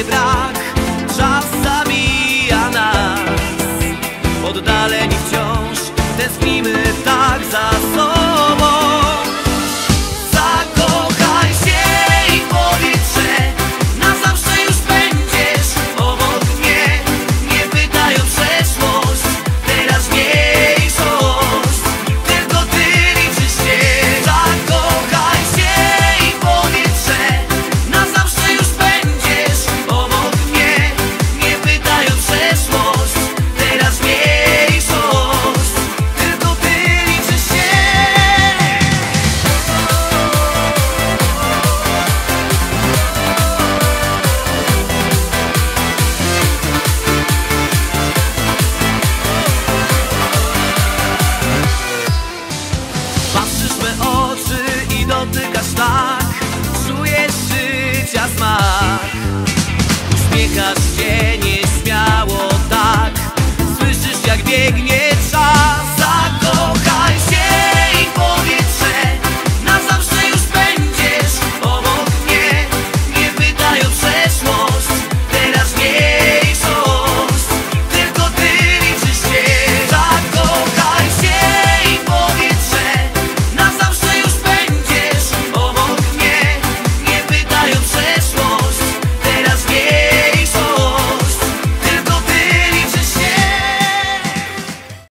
mnie brak Czas zabija nas. Oddaleni wciąż Tęsknimy tak za sobą. dotyka